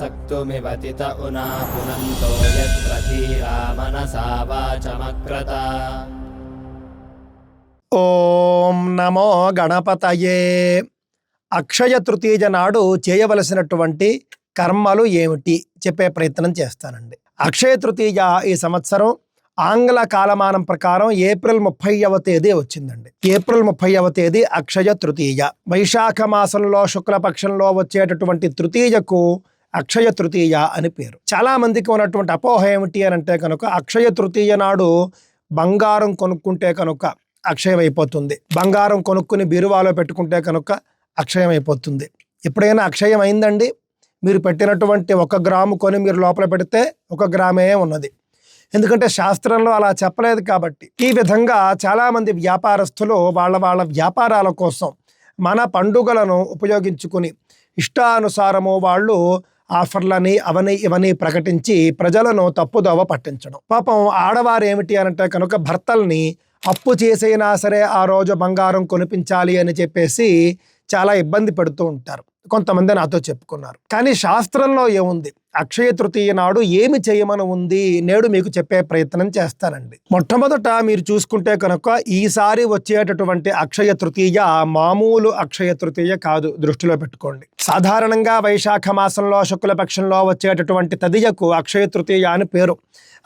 सक्तुमिवतित उना पुनन्तो यत्र धीरा मनसा वाचमक्रता ఓం నమో గణపతయే అక్షయ తృతీయ నాడు చేయవలసినటువంటి కర్మలు ఏమిటి చెప్పే ప్రయత్నం చేస్తానండి అక్షయ తృతీయ ఈ సంవత్సరం ఆంగ్ల కాలమానం ప్రకారం ఏప్రిల్ ముప్పైవ తేదీ వచ్చిందండి ఏప్రిల్ ముప్పైవ తేదీ అక్షయ తృతీయ వైశాఖ మాసంలో శుక్లపక్షంలో వచ్చేటటువంటి తృతీయకు అక్షయ తృతీయ అని పేరు. చాలా మందికి ఉన్నటువంటి అపోహ ఏమిటి అని అంటే కనుక అక్షయ తృతీయ నాడు బంగారం కొనుక్కుంటే కనుక అక్షయం అయిపోతుంది బంగారం కొనుక్కుని బీరువాలో పెట్టుకుంటే కనుక అక్షయం అయిపోతుంది ఎప్పుడైనా అక్షయం అయిందండి మీరు పెట్టినటువంటి ఒక గ్రాము కొని మీరు లోపల పెడితే ఒక గ్రామే ఉన్నది. ఎందుకంటే శాస్త్రంలో అలా చెప్పలేదు కాబట్టి. ఈ విధంగా చాలామంది వ్యాపారస్తులు వాళ్ళ వాళ్ళ వ్యాపారాల కోసం మన పండుగలను ఉపయోగించుకుని ఇష్టానుసారము వాళ్ళు ఆఫర్లని అవని ఇవని ప్రకటించి ప్రజలను తప్పుదోవ పట్టించడం. పాపం ఆడవారు ఏమిటి అనంటే కనుక భర్తల్ని అప్పు చేసైనా సరే ఆ రోజు బంగారం కొనిపించాలి అని చెప్పేసి చాలా ఇబ్బంది పెడుతూ ఉంటారు. కొంతమంది నాతో చెప్పుకున్నారు. కానీ శాస్త్రంలో ఏముంది? అక్షయ తృతీయ నాడు ఏమి చేయమని ఉంది నేడు మీకు చెప్పే ప్రయత్నం చేస్తానండి. మొట్టమొదట మీరు చూసుకుంటే కనుక ఈసారి వచ్చేటటువంటి అక్షయ తృతీయ మామూలు అక్షయ తృతీయ కాదు దృష్టిలో పెట్టుకోండి. సాధారణంగా వైశాఖ మాసంలో శుక్లపక్షంలో వచ్చేటటువంటి తదియకు అక్షయ తృతీయ అని పేరు.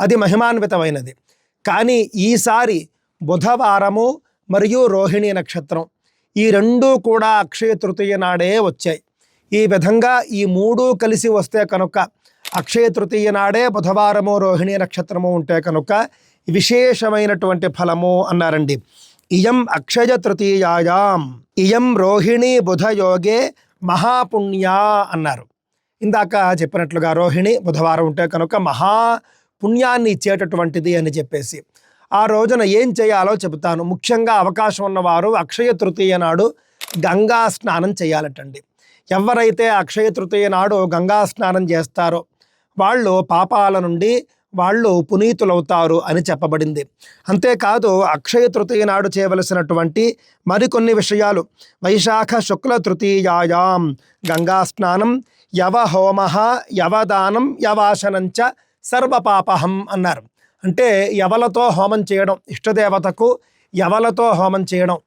అది మహిమాన్వితమైనది. కానీ ఈసారి బుధవారము మరియు రోహిణి నక్షత్రం ఈ రెండూ కూడా అక్షయ తృతీయ నాడే వచ్చాయి. ఈ విధంగా ఈ మూడు కలిసి వస్తే కనుక అక్షయ తృతీయ నాడే బుధవారము రోహిణి నక్షత్రము ఉంటే కనుక విశేషమైనటువంటి ఫలము అన్నారండి. ఇయం అక్షయ తృతీయాయాం ఇయం రోహిణి బుధయోగే మహాపుణ్యా అన్నారు. ఇందాక చెప్పినట్లుగా రోహిణి బుధవారం ఉంటే కనుక మహా పుణ్యాన్ని ఇచ్చేటటువంటిది అని చెప్పేసి. ఆ రోజున ఏం చేయాలో చెబుతాను. ముఖ్యంగా అవకాశం ఉన్నవారు అక్షయ తృతీయ నాడు గంగా స్నానం చేయాలటండి. ఎవరైతే అక్షయ తృతీయ నాడు గంగా స్నానం చేస్తారో వాళ్ళు పాపాల నుండి వాళ్ళు పునీతులవుతారు అని చెప్పబడింది. అంతేకాదు అక్షయ తృతీయ నాడు చేయవలసినటువంటి మరికొన్ని విషయాలు. వైశాఖ శుక్ల తృతీయాయాం గంగా స్నానం యవ హోమ యవదానం యవాసనంచ సర్వపాపహం అన్నారు. అంటే యవలతో హోమం చేయడం ఇష్టదేవతకు యవలతో హోమం చేయడం.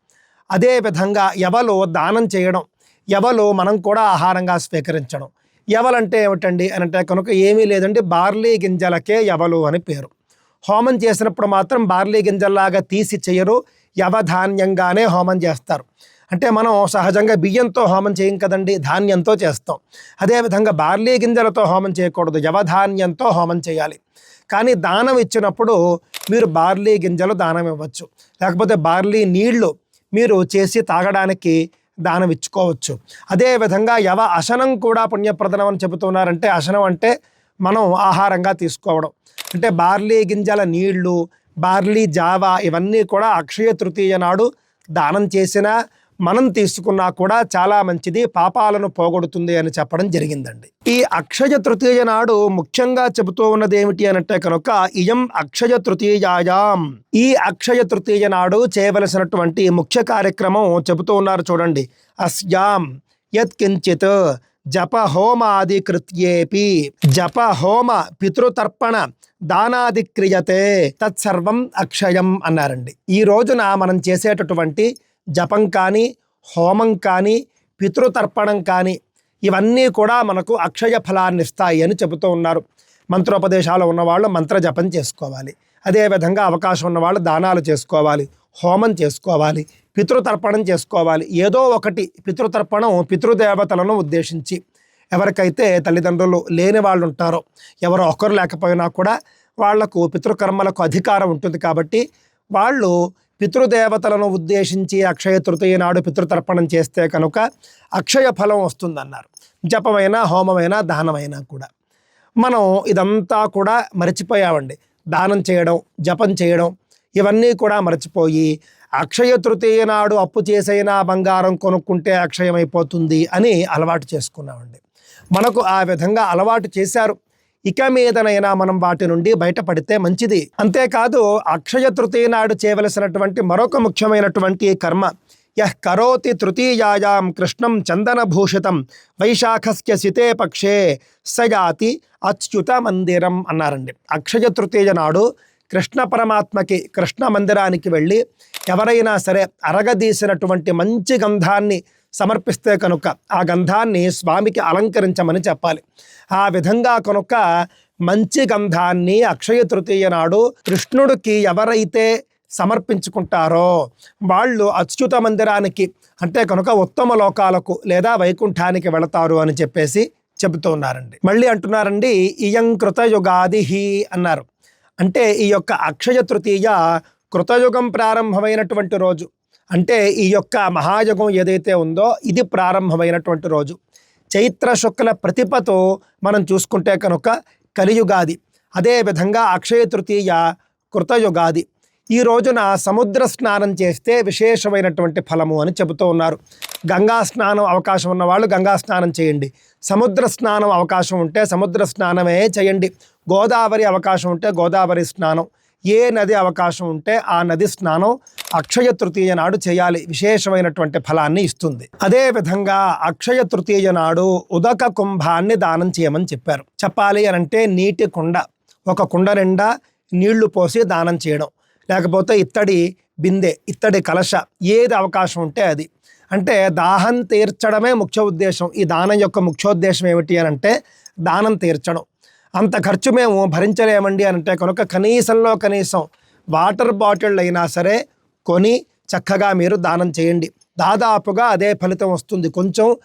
అదేవిధంగా యవలు దానం చేయడం యవలు మనం కూడా ఆహారంగా స్వీకరించడం. యవలంటే ఏమిటండి అని అంటే కనుక ఏమీ లేదండి బార్లీ గింజలకే యవలు అని పేరు. హోమం చేసినప్పుడు మాత్రం బార్లీ గింజల్లాగా తీసి చేయరు యవధాన్యంగానే హోమం చేస్తారు. అంటే మనం సహజంగా బియ్యంతో హోమం చేయం కదండి ధాన్యంతో చేస్తాం. అదేవిధంగా బార్లీ గింజలతో హోమం చేయకూడదు యవధాన్యంతో హోమం చేయాలి. కానీ దానం ఇచ్చినప్పుడు మీరు బార్లీ గింజలు దానం ఇవ్వచ్చు. లేకపోతే బార్లీ నీళ్ళు మీరు చేసి తాగడానికి దానం ఇచ్చుకోవచ్చు. అదేవిధంగా యవ అశనం కూడా పుణ్యప్రదనం అని చెబుతున్నారంటే అశనం అంటే మనం ఆహారంగా తీసుకోవడం. అంటే బార్లీ గింజల నీళ్ళు బార్లీ జావా ఇవన్నీ కూడా అక్షయ తృతీయ నాడు దానం చేసినా మనం తీసుకున్నా కూడా చాలా మంచిది పాపాలను పోగొడుతుంది అని చెప్పడం జరిగిందండి. ఈ అక్షయ తృతీయ నాడు ముఖ్యంగా చెబుతూ ఉన్నది ఏమిటి అనంటే కనుక ఇయం అక్షయ తృతీయాయాం. ఈ అక్షయ తృతీయ నాడు చేయవలసినటువంటి ముఖ్య కార్యక్రమం చెబుతూ ఉన్నారు చూడండి. అస్యాం యత్కించిత్ జప హోమాది కృత్యేపి జప హోమ పితృతర్పణ దానాది క్రియతే తత్సర్వం అక్షయం అన్నారండి. ఈ రోజున మనం చేసేటటువంటి జపం కానీ హోమం కానీ పితృతర్పణం కానీ ఇవన్నీ కూడా మనకు అక్షయ ఫలాన్ని ఇస్తాయి అని చెబుతూ ఉన్నారు. మంత్రోపదేశాలు ఉన్నవాళ్ళు మంత్ర జపం చేసుకోవాలి. అదేవిధంగా అవకాశం ఉన్నవాళ్ళు దానాలు చేసుకోవాలి హోమం చేసుకోవాలి పితృతర్పణం చేసుకోవాలి. ఏదో ఒకటి పితృతర్పణం పితృదేవతలను ఉద్దేశించి ఎవరికైతే తల్లిదండ్రులు లేని వాళ్ళు ఉంటారో ఎవరో ఒకరు లేకపోయినా కూడా వాళ్ళకు పితృకర్మలకు అధికారం ఉంటుంది కాబట్టి వాళ్ళు పితృదేవతలను ఉద్దేశించి అక్షయ తృతీయ నాడు పితృతర్పణం చేస్తే కనుక అక్షయ ఫలం వస్తుందన్నారు. జపమైనా హోమమైనా దానమైనా కూడా. మనం ఇదంతా కూడా మర్చిపోయామండి. దానం చేయడం జపం చేయడం ఇవన్నీ కూడా మర్చిపోయి అక్షయ తృతీయ నాడు అప్పు చేసైనా బంగారం కొనుక్కుంటే అక్షయమైపోతుంది అని అలవాటు చేసుకున్నామండి. మనకు ఆ విధంగా అలవాటు చేశారు. ఇక మీదనైనా మనం వాటి నుండి బయటపడితే మంచిది. అంతేకాదు అక్షయ తృతీయ నాడు చేయవలసినటువంటి మరొక ముఖ్యమైనటువంటి కర్మ. యహ్ కరోతి తృతీయాయాం కృష్ణం చందనభూషితం వైశాఖస్య సితే పక్షే సయాతి అచ్యుత మందిరం అన్నారండి. అక్షయ తృతీయ నాడు కృష్ణ పరమాత్మకి కృష్ణ మందిరానికి వెళ్ళి ఎవరైనా సరే అరగదీసినటువంటి మంచి గంధాన్ని సమర్పిస్తే కనుక ఆ గంధాన్ని స్వామికి అలంకరించమని చెప్పాలి. ఆ విధంగా కనుక మంచి గంధాన్ని అక్షయ తృతీయ నాడు కృష్ణుడికి ఎవరైతే సమర్పించుకుంటారో వాళ్ళు అచ్యుత మందిరానికి అంటే కనుక ఉత్తమ లోకాలకు లేదా వైకుంఠానికి వెళతారు అని చెప్పేసి చెబుతూ ఉన్నారండి. మళ్ళీ అంటున్నారండి ఇయం కృతయుగాది అన్నారు. అంటే ఈ యొక్క అక్షయ తృతీయ కృతయుగం ప్రారంభమైనటువంటి రోజు. అంటే ఈ యొక్క మహాయుగం ఏదైతే ఉందో ఇది ప్రారంభమైనటువంటి రోజు. చైత్ర శుక్ల ప్రతిపతో మనం చూసుకుంటే కనుక కలియుగాది. అదేవిధంగా అక్షయ తృతీయ కృతయుగాది. ఈ రోజున సముద్ర స్నానం చేస్తే విశేషమైనటువంటి ఫలము అని చెబుతూ ఉన్నారు. గంగా స్నానం అవకాశం ఉన్నవాళ్ళు గంగా స్నానం చేయండి. సముద్ర స్నానం అవకాశం ఉంటే సముద్ర స్నానమే చేయండి. గోదావరి అవకాశం ఉంటే గోదావరి స్నానం. ఏ నది అవకాశం ఉంటే ఆ నది స్నానం అక్షయ తృతీయ నాడు చేయాలి. విశేషమైనటువంటి ఫలాన్ని ఇస్తుంది. అదే విధంగా అక్షయ తృతీయ నాడు ఉదక కుంభాన్ని దానం చేయమని చెప్పారు. చెప్పాలి అని అంటే నీటి కుండ ఒక కుండ నిండా నీళ్ళు పోసి దానం చేయడం. లేకపోతే ఇత్తడి బిందె ఇత్తడి కలశ ఏది అవకాశం ఉంటే అది. అంటే దాహం తీర్చడమే ముఖ్య ఉద్దేశం. ఈ దానం యొక్క ముఖ్యోద్దేశం ఏమిటి అని అంటే దానం తీర్చడం. అంత ఖర్చు మేము భరించలేమండి అని అంటే కనుక కనీసంలో కనీసం వాటర్ బాటిల్ అయినా సరే కొని చక్కగా మీరు దానం చేయండి. దాదాపుగా అదే ఫలితం వస్తుంది. కొంచెం